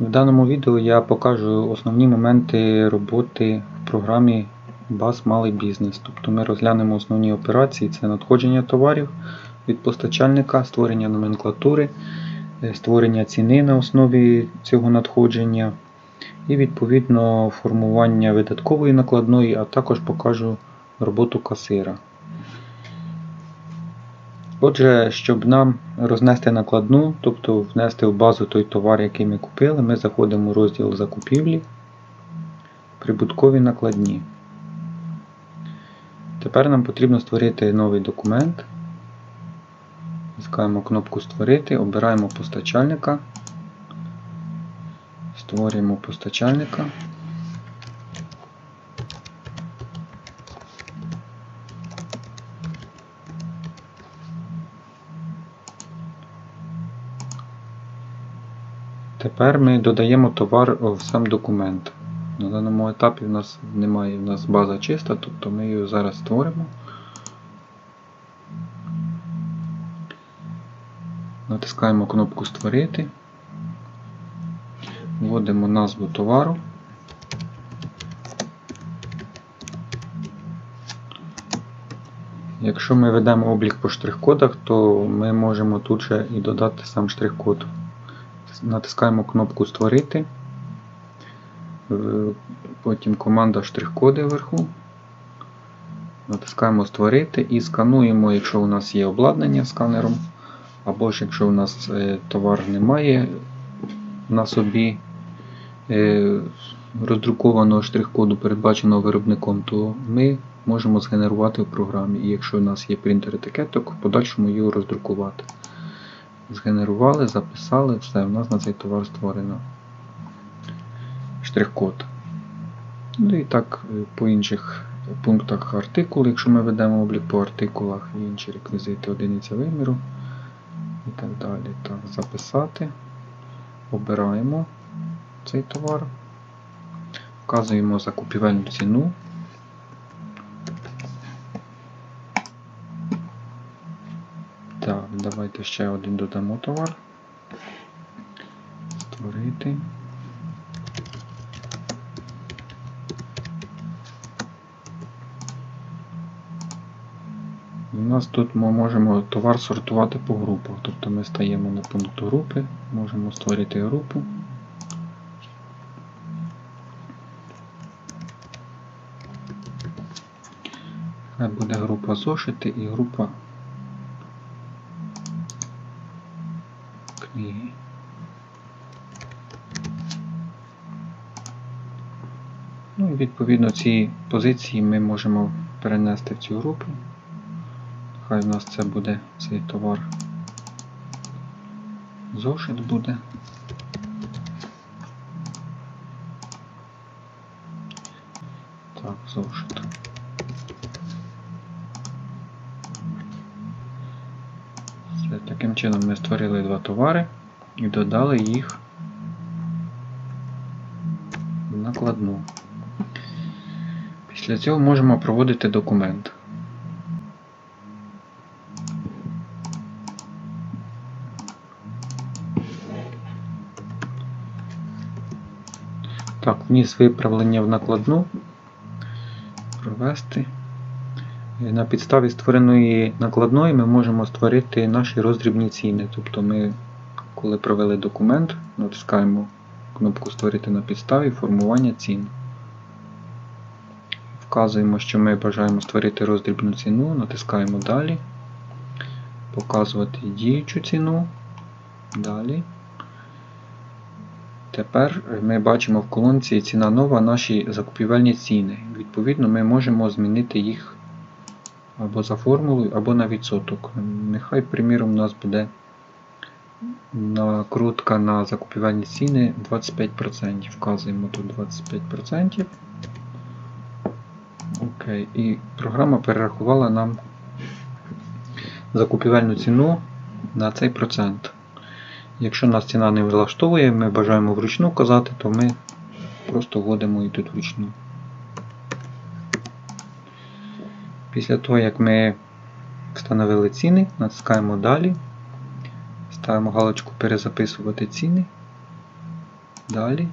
В даному відео я покажу основні моменти роботи в програмі BAS Малий бізнес. Тобто ми розглянемо основні операції: це надходження товарів від постачальника, створення номенклатури, е, створення ціни на основі цього надходження і відповідно формування видаткової накладної, а також покажу роботу касира. Отже, щоб нам рознести накладну, тобто внести в базу той товар, який ми купили, ми заходимо в розділ закупівлі, прибуткові накладні. Тепер нам потрібно створити новий документ. Натискаємо кнопку Створити, обираємо постачальника, створюємо постачальника. Тепер ми додаємо товар в сам документ. На даному етапі в нас немає, в нас база чиста, тобто ми її зараз створимо. Натискаємо кнопку Створити, вводимо назву товару. Якщо ми ведемо облік по штрих-кодах, то ми можемо тут же і додати сам штрих-код. Натискаємо кнопку Створити, Е, потім команда штрих-коди вверху. Натискаємо Створити і скануємо, якщо у нас є обладнання сканером, або ж якщо у нас е, товар немає на собі е, роздрукованого штрих-коду, передбаченого виробником, то ми можемо згенерувати в програмі. І якщо у нас є принтер етикеток, в подальшому його роздрукувати. Згенерували, записали, все, у нас на цей товар створено штрих-код. Ну і так е, по інших пунктах артикул, якщо ми ведемо облік по артикулах і інші реквізити, одиниця виміру і так далі. Так, Записати. Обираємо цей товар, вказуємо закупівельну ціну. Так, давайте ще один додамо товар. Створити. У нас тут ми можемо товар сортувати по групах. Тобто ми стаємо на пункт групи, можемо створити групу. Буде група зошити і група книги. Ну і відповідно ці позиції ми можемо перенести в цю групу. Хай у нас це буде цей товар. Зошит буде. Так, зошит. Все, таким чином ми створили два товари і додали їх накладну. Після цього можемо проводити документ. Так, вніс виправлення в накладну. Провести. На підставі створеної накладної ми можемо створити наші роздрібні ціни. Тобто ми, коли провели документ, натискаємо кнопку Створити на підставі формування цін. Вказуємо, що ми бажаємо створити роздрібну ціну, натискаємо Далі, показувати діючу ціну. Далі. Тепер ми бачимо в колонці ціна нова наші закупівельні ціни. Відповідно, ми можемо змінити їх або за формулою, або на відсоток. Нехай, приміром, у нас буде накрутка на закупівельні ціни 25%. Вказуємо тут 25%. Окей, і програма перерахувала нам закупівельну ціну на цей процент. Якщо нас ціна не влаштовує, ми бажаємо вручну казати, то ми просто вводимо і тут вручну. Після того, як ми встановили ціни, натискаємо Далі, ставимо галочку Перезаписувати ціни. Далі.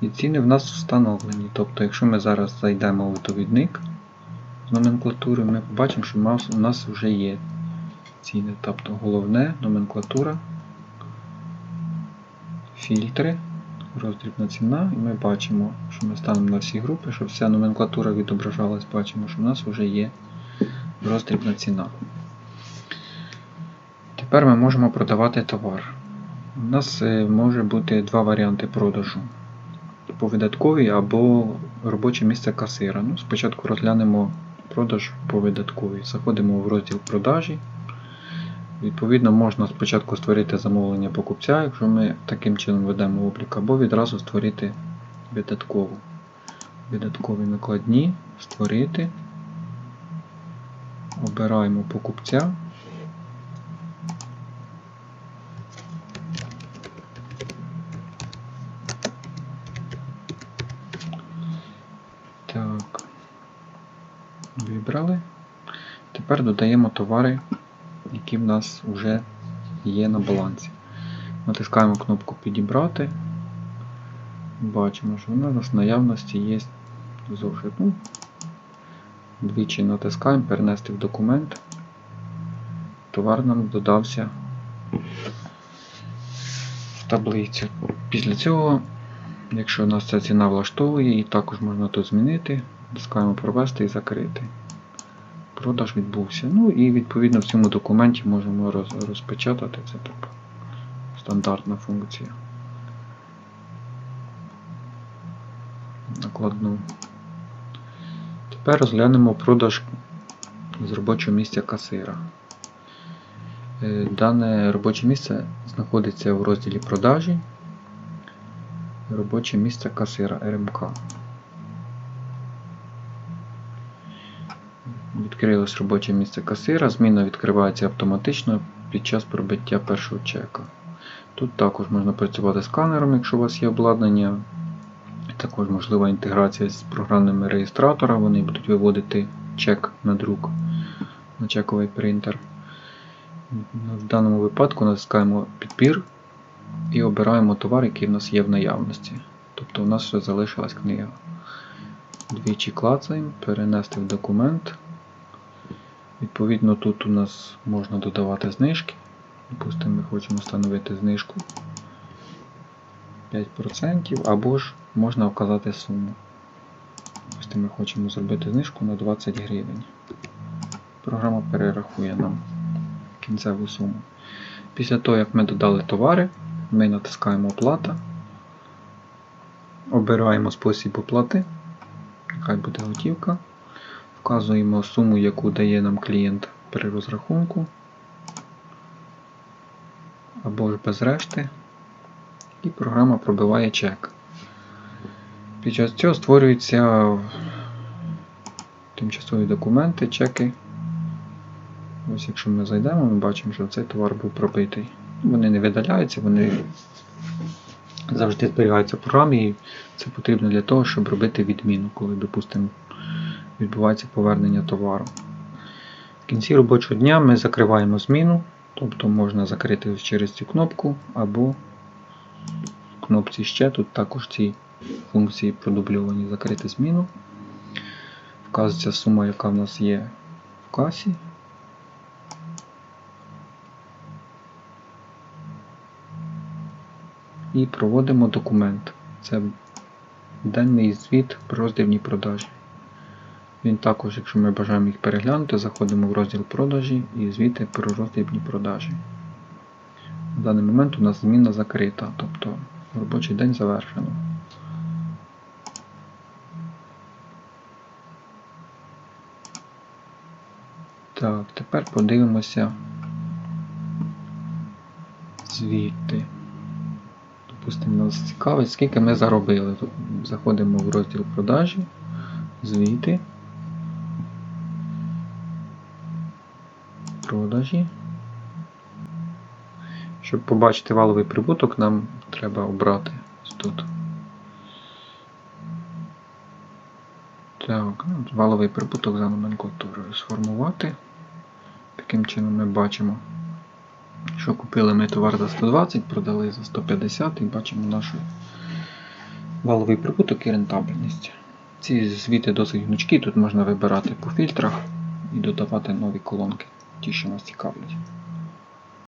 І ціни в нас встановлені. Тобто, якщо ми зараз зайдемо в довідник з номенклатури, ми побачимо, що у нас- вже є ціни. Тобто головне номенклатура, фільтри, роздрібна ціна, і ми бачимо, що ми станемо на всі групи, щоб вся номенклатура відображалась, бачимо, що в нас вже є роздрібна ціна. Тепер ми можемо продавати товар. У нас е, може бути два варіанти продажу. По видатковій або робоче місце касира. Ну, спочатку розглянемо продаж по видатковій. Заходимо в розділ продажі. Відповідно, можна спочатку створити замовлення покупця, якщо ми таким чином ведемо облік, або відразу створити видаткову. Видаткові накладні, створити. Обираємо покупця. Так. Вибрали. Тепер додаємо товари, які в нас вже є на балансі. Натискаємо кнопку Підібрати. Бачимо, що в нас в наявності є зошит. Ну, Двічі натискаємо перенести в документ. Товар нам додався в таблицю. Після цього, якщо нас ця ціна влаштовує, її також можна тут змінити. Натискаємо провести і закрити. Продаж відбувся. Ну і відповідно в цьому документі можемо роз- розпечатати. Це так стандартна функція. Накладну. Тепер розглянемо продаж з робочого місця касира. Е, Дане робоче місце знаходиться в розділі продажі. Робоче місце касира РМК. Відкрилось робоче місце касира. Зміна відкривається автоматично під час пробиття першого чека. Тут також можна працювати сканером, якщо у вас є обладнання. Також можлива інтеграція з програмними реєстратора. Вони будуть виводити чек на друк на чековий принтер. В даному випадку натискаємо підбір і обираємо товар, який в нас є в наявності. Тобто у нас ще залишилась книга. Двічі клацаємо, перенести в документ. Відповідно, тут у нас можна додавати знижки. Допустимо, ми хочемо встановити знижку 5% або ж можна вказати суму. Допустимо, ми хочемо зробити знижку на 20 гривень. Програма перерахує нам кінцеву суму. Після того, як ми додали товари, ми натискаємо оплата, обираємо спосіб оплати, нехай буде готівка, вказуємо суму, яку дає нам клієнт при розрахунку, або ж без решти, і програма пробиває чек. Під час цього створюються тимчасові документи, чеки. Ось якщо ми зайдемо, ми бачимо, що цей товар був пробитий. Вони не видаляються, вони завжди зберігаються в програмі, і це потрібно для того, щоб робити відміну, коли, допустимо, відбувається повернення товару. В кінці робочого дня ми закриваємо зміну, тобто можна закрити через цю кнопку або в кнопці ще. Тут також ці функції продубльовані закрити зміну. Вказується сума, яка в нас є в касі. І проводимо документ. Це денний звіт про роздільні продажі. Він також, якщо ми бажаємо їх переглянути, заходимо в розділ продажі і звіти про роздільні продажі. В даний момент у нас зміна закрита, тобто робочий день завершено. Так, тепер подивимося звіти. Допустимо, нас цікавить, скільки ми заробили. Заходимо в розділ продажі, звіти, продажі. Щоб побачити валовий прибуток, нам треба обрати ось тут. Так, ну, валовий прибуток за номенклатурою сформувати. Таким чином ми бачимо що купили ми товар за 120, продали за 150 і бачимо наш валовий прибуток і рентабельність. Ці звіти досить гнучкі, тут можна вибирати по фільтрах і додавати нові колонки, ті, що нас цікавлять.